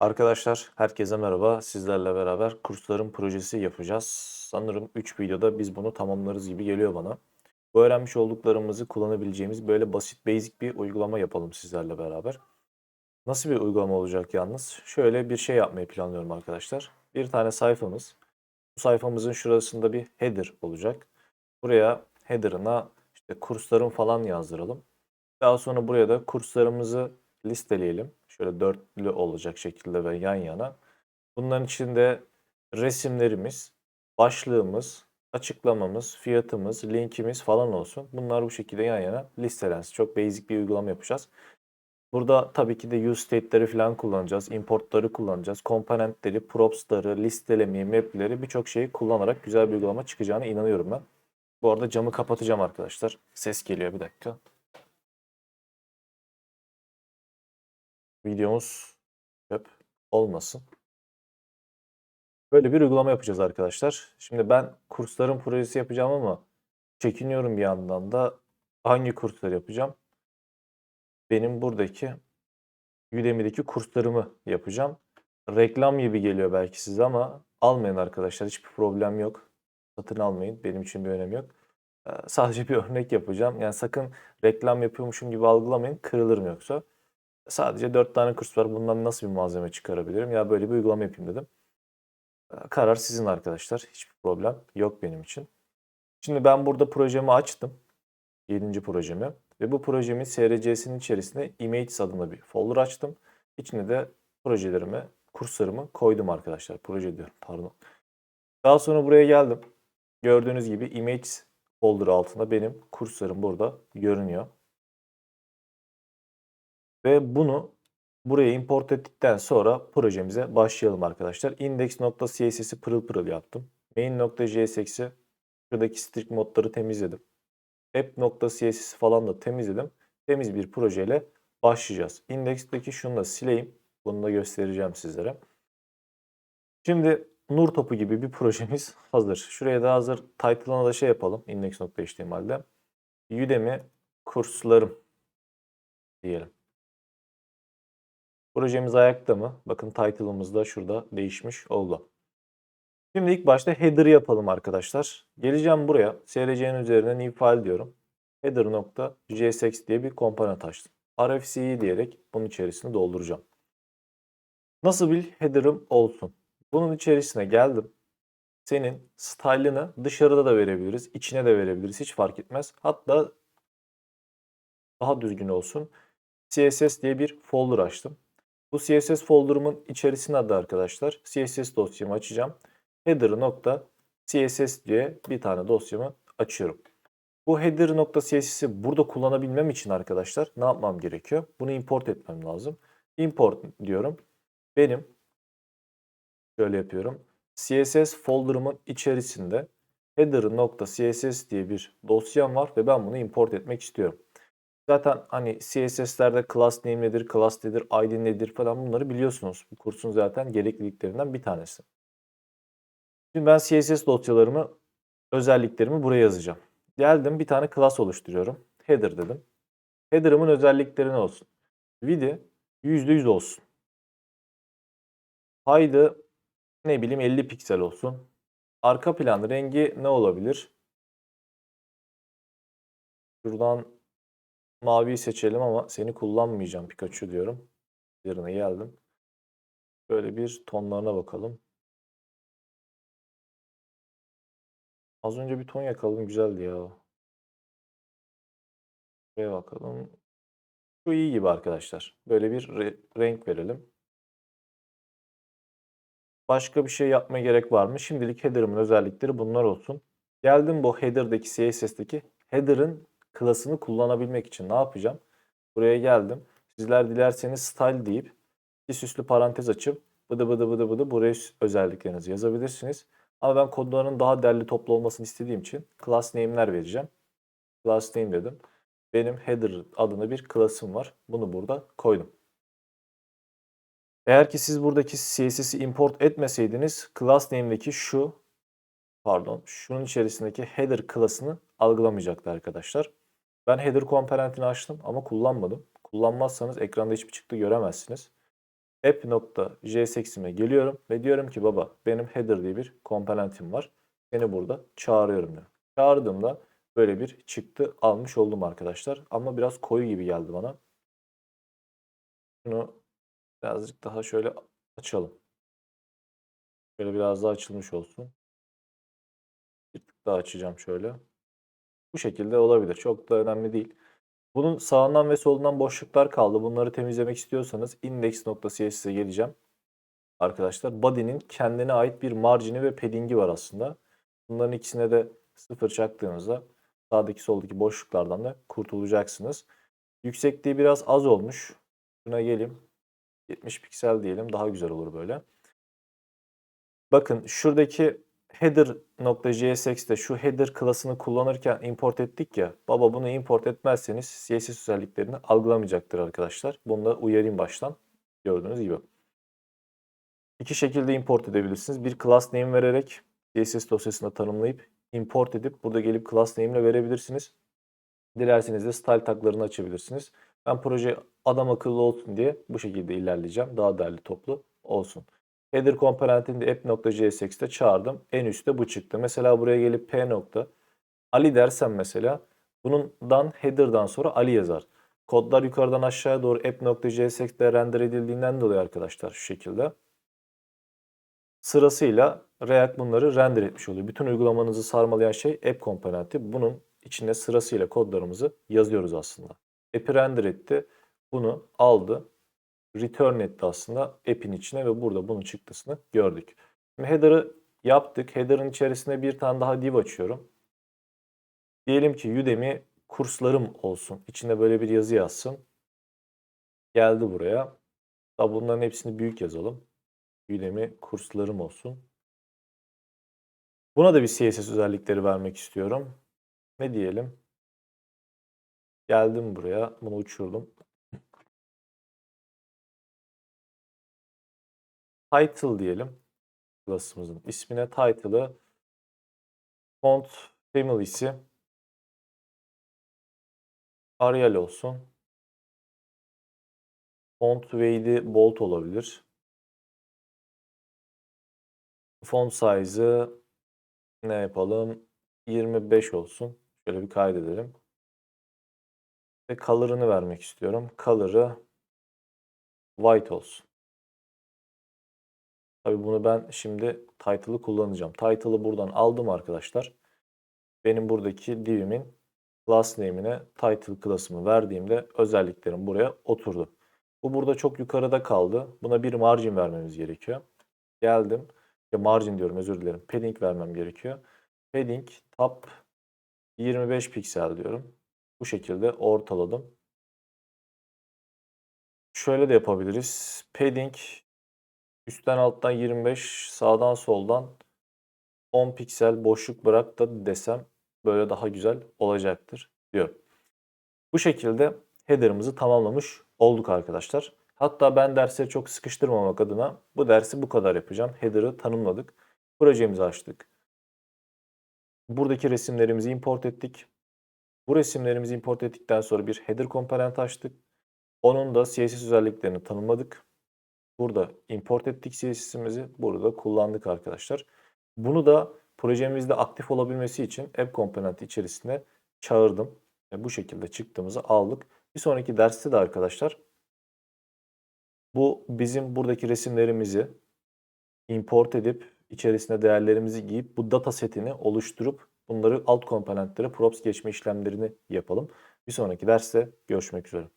Arkadaşlar herkese merhaba. Sizlerle beraber kursların projesi yapacağız. Sanırım 3 videoda biz bunu tamamlarız gibi geliyor bana. Bu öğrenmiş olduklarımızı kullanabileceğimiz böyle basit basic bir uygulama yapalım sizlerle beraber. Nasıl bir uygulama olacak yalnız? Şöyle bir şey yapmayı planlıyorum arkadaşlar. Bir tane sayfamız. Bu sayfamızın şurasında bir header olacak. Buraya header'ına işte kurslarım falan yazdıralım. Daha sonra buraya da kurslarımızı listeleyelim. Şöyle dörtlü olacak şekilde ve yan yana. Bunların içinde resimlerimiz, başlığımız, açıklamamız, fiyatımız, linkimiz falan olsun. Bunlar bu şekilde yan yana listelensin. Çok basic bir uygulama yapacağız. Burada tabii ki de use state'leri falan kullanacağız. Importları kullanacağız. Komponentleri, props'ları, listelemeyi, map'leri birçok şeyi kullanarak güzel bir uygulama çıkacağına inanıyorum ben. Bu arada camı kapatacağım arkadaşlar. Ses geliyor bir dakika. Videomuz çöp olmasın. Böyle bir uygulama yapacağız arkadaşlar. Şimdi ben kursların projesi yapacağım ama çekiniyorum bir yandan da hangi kursları yapacağım? Benim buradaki Udemy'deki kurslarımı yapacağım. Reklam gibi geliyor belki size ama almayın arkadaşlar. Hiçbir problem yok. Satın almayın. Benim için bir önemi yok. Sadece bir örnek yapacağım. Yani sakın reklam yapıyormuşum gibi algılamayın. Kırılırım yoksa. Sadece 4 tane kurs var. Bundan nasıl bir malzeme çıkarabilirim? Ya böyle bir uygulama yapayım dedim. Ee, Karar sizin arkadaşlar. Hiçbir problem yok benim için. Şimdi ben burada projemi açtım. 7. projemi. Ve bu projemin SRC'sinin içerisine Images adında bir folder açtım. İçine de projelerimi, kurslarımı koydum arkadaşlar. Proje diyorum pardon. Daha sonra buraya geldim. Gördüğünüz gibi Images folder altında benim kurslarım burada görünüyor. Ve bunu buraya import ettikten sonra projemize başlayalım arkadaşlar. Index.css'i pırıl pırıl yaptım. Main.jsx'i şuradaki strict modları temizledim. App.css'i falan da temizledim. Temiz bir projeyle başlayacağız. Index'teki şunu da sileyim. Bunu da göstereceğim sizlere. Şimdi nur topu gibi bir projemiz hazır. Şuraya da hazır title'ına da şey yapalım. Index.html'de. Udemy kurslarım diyelim. Projemiz ayakta mı? Bakın title'ımız da şurada değişmiş oldu. Şimdi ilk başta header'ı yapalım arkadaşlar. Geleceğim buraya. SRC'nin üzerine new file diyorum. Header.jsx diye bir komponent açtım. RFC'yi diyerek bunun içerisine dolduracağım. Nasıl bir header'ım olsun? Bunun içerisine geldim. Senin style'ını dışarıda da verebiliriz, içine de verebiliriz. Hiç fark etmez. Hatta daha düzgün olsun. CSS diye bir folder açtım. Bu CSS folder'ımın içerisine adı arkadaşlar. CSS dosyamı açacağım. Header.css diye bir tane dosyamı açıyorum. Bu header.css'i burada kullanabilmem için arkadaşlar ne yapmam gerekiyor? Bunu import etmem lazım. Import diyorum. Benim şöyle yapıyorum. CSS folder'ımın içerisinde header.css diye bir dosyam var ve ben bunu import etmek istiyorum. Zaten hani CSS'lerde class name nedir, class nedir, ID nedir falan bunları biliyorsunuz. Bu kursun zaten gerekliliklerinden bir tanesi. Şimdi ben CSS dosyalarımı, özelliklerimi buraya yazacağım. Geldim bir tane class oluşturuyorum. Header dedim. Header'ımın özellikleri ne olsun? Width'i %100 olsun. High'ı ne bileyim 50 piksel olsun. Arka plan rengi ne olabilir? Şuradan maviyi seçelim ama seni kullanmayacağım Pikachu diyorum. Yerine geldim. Böyle bir tonlarına bakalım. Az önce bir ton yakaladım güzeldi ya. Şuraya bakalım. Şu iyi gibi arkadaşlar. Böyle bir re- renk verelim. Başka bir şey yapmaya gerek var mı? Şimdilik header'ımın özellikleri bunlar olsun. Geldim bu header'daki CSS'deki header'ın klasını kullanabilmek için ne yapacağım? Buraya geldim. Sizler dilerseniz style deyip bir süslü parantez açıp bıdı bıdı bıdı bıdı buraya özelliklerinizi yazabilirsiniz. Ama ben kodlarının daha derli toplu olmasını istediğim için class name'ler vereceğim. Class name dedim. Benim header adında bir class'ım var. Bunu burada koydum. Eğer ki siz buradaki CSS'i import etmeseydiniz class name'deki şu pardon şunun içerisindeki header class'ını algılamayacaktı arkadaşlar. Ben header komponentini açtım ama kullanmadım. Kullanmazsanız ekranda hiçbir çıktı göremezsiniz. app.jsex'ime geliyorum ve diyorum ki baba benim header diye bir komponentim var. Seni burada çağırıyorum diyorum. Çağırdığımda böyle bir çıktı almış oldum arkadaşlar. Ama biraz koyu gibi geldi bana. Şunu birazcık daha şöyle açalım. Şöyle biraz daha açılmış olsun. Bir tık daha açacağım şöyle. Bu şekilde olabilir. Çok da önemli değil. Bunun sağından ve solundan boşluklar kaldı. Bunları temizlemek istiyorsanız index.cs'e geleceğim. Arkadaşlar body'nin kendine ait bir marjini ve padding'i var aslında. Bunların ikisine de sıfır çaktığınızda sağdaki soldaki boşluklardan da kurtulacaksınız. Yüksekliği biraz az olmuş. Şuna geleyim. 70 piksel diyelim. Daha güzel olur böyle. Bakın şuradaki header.jsx'te şu header klasını kullanırken import ettik ya. Baba bunu import etmezseniz CSS özelliklerini algılamayacaktır arkadaşlar. Bunu da uyarayım baştan. Gördüğünüz gibi. İki şekilde import edebilirsiniz. Bir class name vererek CSS dosyasında tanımlayıp import edip burada gelip class name ile verebilirsiniz. Dilerseniz de style taglarını açabilirsiniz. Ben proje adam akıllı olsun diye bu şekilde ilerleyeceğim. Daha değerli toplu olsun. Header komponentini de app.jsx'te çağırdım. En üstte bu çıktı. Mesela buraya gelip p nokta Ali dersem mesela bundan header'dan sonra Ali yazar. Kodlar yukarıdan aşağıya doğru app.jsx'te render edildiğinden dolayı arkadaşlar şu şekilde. Sırasıyla React bunları render etmiş oluyor. Bütün uygulamanızı sarmalayan şey app komponenti. Bunun içine sırasıyla kodlarımızı yazıyoruz aslında. App'i render etti. Bunu aldı return etti aslında app'in içine ve burada bunun çıktısını gördük. Şimdi header'ı yaptık. Header'ın içerisine bir tane daha div açıyorum. Diyelim ki Udemy kurslarım olsun. İçinde böyle bir yazı yazsın. Geldi buraya. Daha bunların hepsini büyük yazalım. Udemy kurslarım olsun. Buna da bir CSS özellikleri vermek istiyorum. Ne diyelim? Geldim buraya. Bunu uçurdum. Title diyelim. Class'ımızın ismine title'ı font family'si Arial olsun. Font weight'i bold olabilir. Font size'ı ne yapalım? 25 olsun. Şöyle bir kaydedelim. Ve color'ını vermek istiyorum. Color'ı white olsun. Tabii bunu ben şimdi title'ı kullanacağım. Title'ı buradan aldım arkadaşlar. Benim buradaki div'imin class name'ine title class'ımı verdiğimde özelliklerim buraya oturdu. Bu burada çok yukarıda kaldı. Buna bir margin vermemiz gerekiyor. Geldim. Ya margin diyorum özür dilerim. Padding vermem gerekiyor. Padding top 25 piksel diyorum. Bu şekilde ortaladım. Şöyle de yapabiliriz. Padding Üstten alttan 25, sağdan soldan 10 piksel boşluk bırak da desem böyle daha güzel olacaktır diyor. Bu şekilde header'ımızı tamamlamış olduk arkadaşlar. Hatta ben dersleri çok sıkıştırmamak adına bu dersi bu kadar yapacağım. Header'ı tanımladık. Projemizi açtık. Buradaki resimlerimizi import ettik. Bu resimlerimizi import ettikten sonra bir header komponent açtık. Onun da CSS özelliklerini tanımladık. Burada import ettik CSS'imizi. Burada kullandık arkadaşlar. Bunu da projemizde aktif olabilmesi için app komponenti içerisine çağırdım. Ve bu şekilde çıktığımızı aldık. Bir sonraki derste de arkadaşlar bu bizim buradaki resimlerimizi import edip içerisine değerlerimizi giyip bu data setini oluşturup bunları alt komponentlere props geçme işlemlerini yapalım. Bir sonraki derste görüşmek üzere.